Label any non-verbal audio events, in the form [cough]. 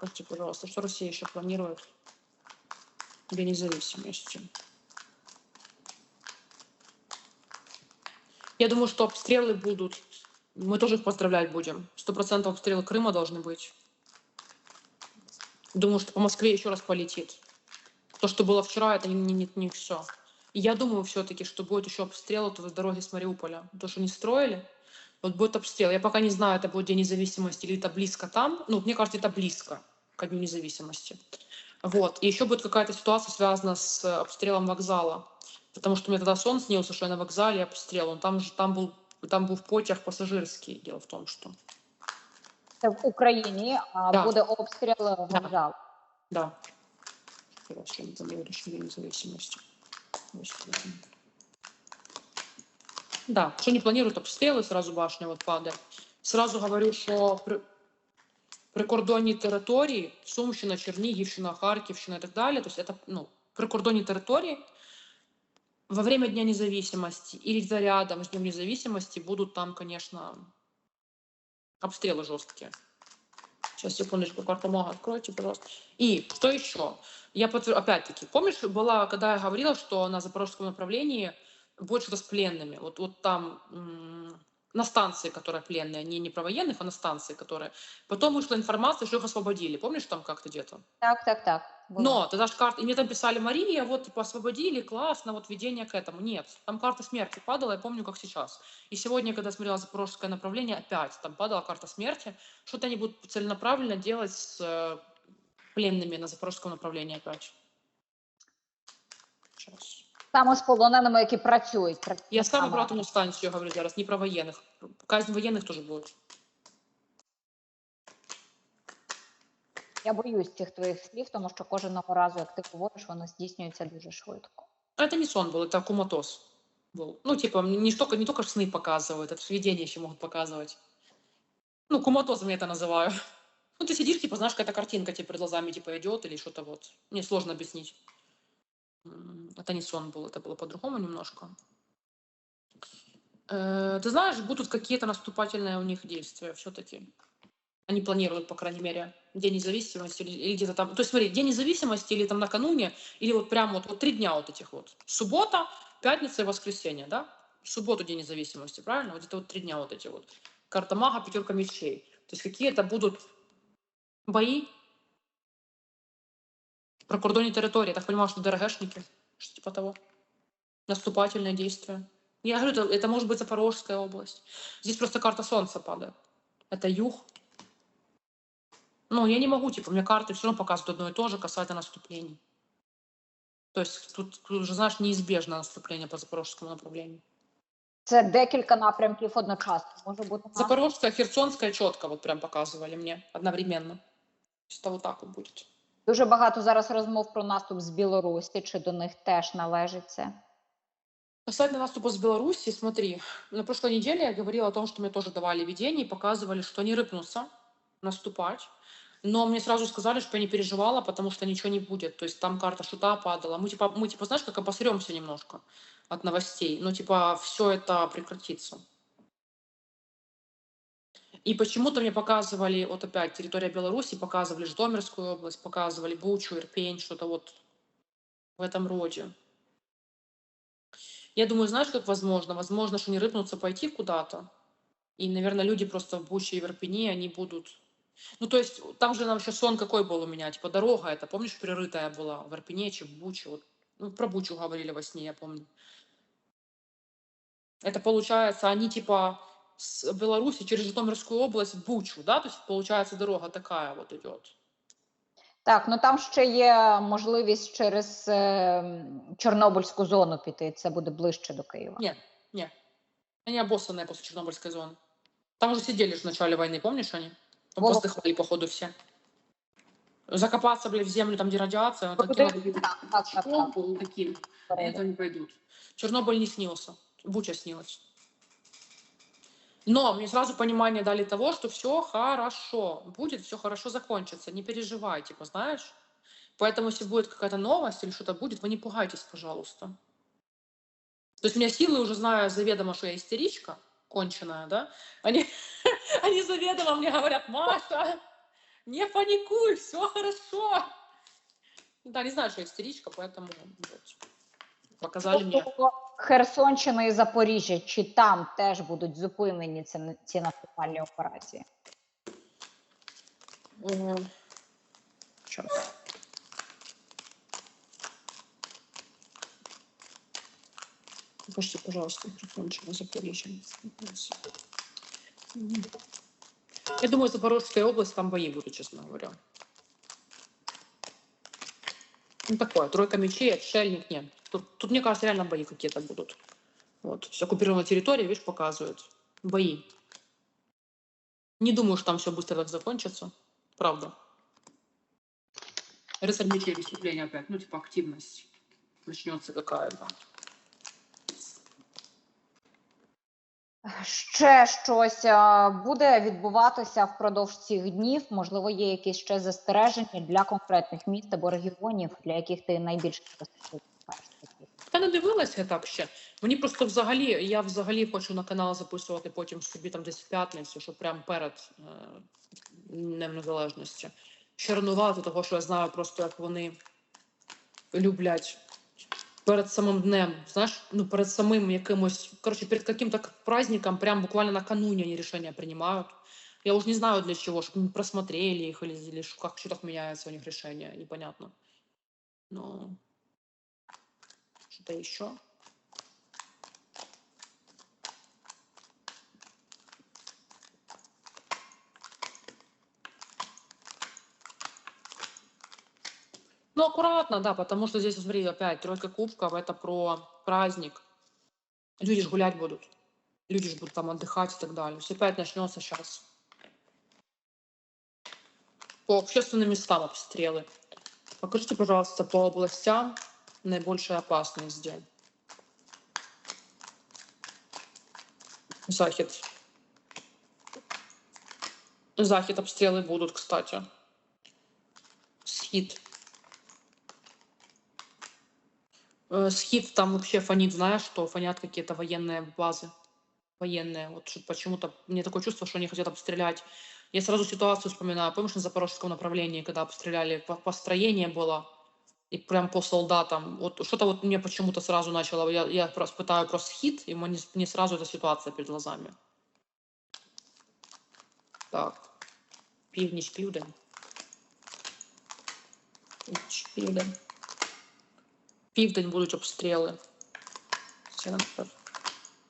Скажите, пожалуйста, что Россия еще планирует для независимости? Я думаю, что обстрелы будут. Мы тоже их поздравлять будем. Сто процентов обстрелы Крыма должны быть. Думаю, что по Москве еще раз полетит. То, что было вчера, это не, не, не, все. Я думаю все-таки, что будет еще обстрел вот в дороге с Мариуполя. То, что не строили, вот будет обстрел. Я пока не знаю, это будет День независимости или это близко там. Ну, мне кажется, это близко к Дню независимости. Вот. И еще будет какая-то ситуация связана с обстрелом вокзала. Потому что мне тогда сон снился, что я на вокзале обстрел. Он там же там был там був потяг пасажирський. Дело в тому, що Це в Україні а, Да. буде обстріл Да. вокзалу. да. Хорошо, это было решение независимости. Господи. Да, что не планируют обстрелы, сразу башня вот падает. Сразу говорю, що при, прикордонні території, Сумщина, Чернігівщина, Харківщина і так далі, то есть это, ну, прикордонні території во время Дня независимости или где-то рядом с Днем независимости будут там, конечно, обстрелы жесткие. Сейчас, секундочку, карта мага откройте, пожалуйста. И что еще? Я подтвер- опять-таки, помнишь, была, когда я говорила, что на запорожском направлении будет что-то с пленными? Вот, вот там м, на станции, которая пленная, не, не про военных, а на станции, которая. Потом вышла информация, что их освободили. Помнишь там как-то где-то? Так, так, так. було. Но тогда же карта, и мне там писали, Мария, вот типа освободили, классно, вот введение к этому. Нет, там карта смерти падала, я помню, как сейчас. И сегодня, когда смотрела запорожское направление, опять там падала карта смерти. Что-то они будут целенаправленно делать с э, пленными на запорожском направлении опять. Сейчас Саме з полоненими, які працюють. Я саме Саме. про атомну станцію говорю зараз, не про воєнних. Казнь воєнних теж буде. Я боюсь цих твоїх слів, тому що кожного разу, як ти говориш, воно здійснюється дуже швидко. А Это не сон был, это куматоз был. Ну, типа, не только, не только сны показывают, это видения еще могут показывать. Ну, куматозом я это называю. Ну, ты сидишь, типа, знаешь, какая-то картинка тебе перед глазами, типа, идет или что-то вот. Мне сложно объяснить. Это не сон был, это было по-другому немножко. Э, Ты знаешь, будут какие-то наступательные у них действия все-таки. Они планируют, по крайней мере, День независимости или, или где-то там. То есть, смотри, День независимости или там накануне, или вот прям вот, вот три дня вот этих вот. Суббота, пятница и воскресенье, да? В субботу День независимости, правильно? Вот это вот три дня вот эти вот. Карта мага, пятерка мечей. То есть какие-то будут бои, прокордонные территории. Я так понимаю, что ДРГшники, что типа того. Наступательные действия. Я говорю, это, это может быть Запорожская область. Здесь просто карта Солнца падает. Это юг. Ну, я не могу, типа, мне карты все равно показывают одно и то же касательно наступлений. То есть тут, тут уже, знаешь, неизбежно наступление по запорожскому направлению. Це декілька напрямків одночасно. Може бути так? Запорожская, Херсонская четко вот прям показывали мне одновременно. То есть это вот так вот будет. Дуже багато зараз розмов про наступ з Білорусі. Чи до них теж належить це? Касательно наступа с Беларуси, смотри, на прошлой неделе я говорила о том, что мне тоже давали видение и показывали, что они рыпнутся наступать. Но мне сразу сказали, что я не переживала, потому что ничего не будет. То есть там карта шута падала. Мы типа, мы типа, знаешь, как обосремся немножко от новостей. Ну, типа, все это прекратится. И почему-то мне показывали, вот опять, территория Беларуси, показывали Житомирскую область, показывали Бучу, Ирпень, что-то вот в этом роде. Я думаю, знаешь, как возможно? Возможно, что не рыпнутся пойти куда-то. И, наверное, люди просто в Буче и в Ирпени, они будут... Ну, то есть, там же нам еще сон какой был у меня, типа, дорога это, помнишь, прерытая была в Ирпене, в Буче, вот. Ну, про Бучу говорили во сне, я помню. Это получается, они, типа, с Беларуси через Житомирскую область в Бучу, да? То есть, получается, дорога такая вот идет. Так, ну там ще є можливість через е, Чорнобильську зону піти. Це буде ближче до Києва. Не, не. Они обоссанные после Чернобыльской зоны. Там уже сидели же в начале войны, помнишь они? Там Во. поздыхали, походу, все. Закопаться, блядь, в землю, там, где радиация, Вот такие это- вот Так, так, так, так. вот такие. Это не пойдут. Чернобыль не снился. Буча снилась. Но мне сразу понимание дали того, что все хорошо. Будет, все хорошо закончится. Не переживай, типа, знаешь? Поэтому, если будет какая-то новость или что-то будет, вы не пугайтесь, пожалуйста. То есть у меня силы уже зная заведомо, что я истеричка, конченая, да? Они, [laughs] они заведомо мне говорят, Маша, Не паникуй, все хорошо. Да, не знаю, что истеричка, поэтому вот, показали мне. Тобто Херсонщина і Запоріжжя, чи там теж будуть зупинені ці, ці наступальні операції? Сейчас. Покажите, пожалуйста, закончила Запоріжжя. Я думаю, Запорожская область, там бои будут, честно говоря. Ну, такое, тройка мечей, отшельник, нет. Тут, тут, мне кажется, реально бои какие-то будут. Вот, все оккупированная территория, видишь, показывают. Бои. Не думаю, что там все быстро так закончится. Правда. Рыцарь мечей, выступление опять. Ну, типа, активность начнется какая-то. Ще щось а, буде відбуватися впродовж цих днів. Можливо, є якісь ще застереження для конкретних міст або регіонів, для яких ти найбільше Та не дивилася так ще. Мені просто взагалі, я взагалі хочу на канал записувати потім собі там десь п'ятницю, щоб прямо перед е, Незалежності. Ще того, що я знаю просто, як вони люблять перед самим днем, знаєш, ну перед самим якимось, короче, перед каким-то праздником, прям буквально накануне они решения принимают. Я уже не знаю для чего, чтобы мы просмотрели их или, или как что так меняется у них решение, непонятно. Но что-то еще. Ну, аккуратно, да, потому что здесь, смотри, опять тройка кубков, это про праздник. Люди же гулять будут. Люди же будут там отдыхать и так далее. Все опять начнется сейчас. По общественным местам обстрелы. Покажите, пожалуйста, по областям наибольшая опасность где. Захід. Захід обстрелы будут, кстати. Схід. Э, Схид там вообще фонит, знаешь, что фонят какие-то военные базы. Военные. Вот что- почему-то мне такое чувство, что они хотят обстрелять. Я сразу ситуацию вспоминаю. Помнишь, на запорожском направлении, когда обстреляли, по- построение было, и прям по солдатам. Вот что-то вот мне почему-то сразу начало. Я, я просто пытаю про схід, и мне, мне сразу эта ситуация перед глазами. Так. Північ, південь. Північ, південь. Південь будуть обстріли. Центр.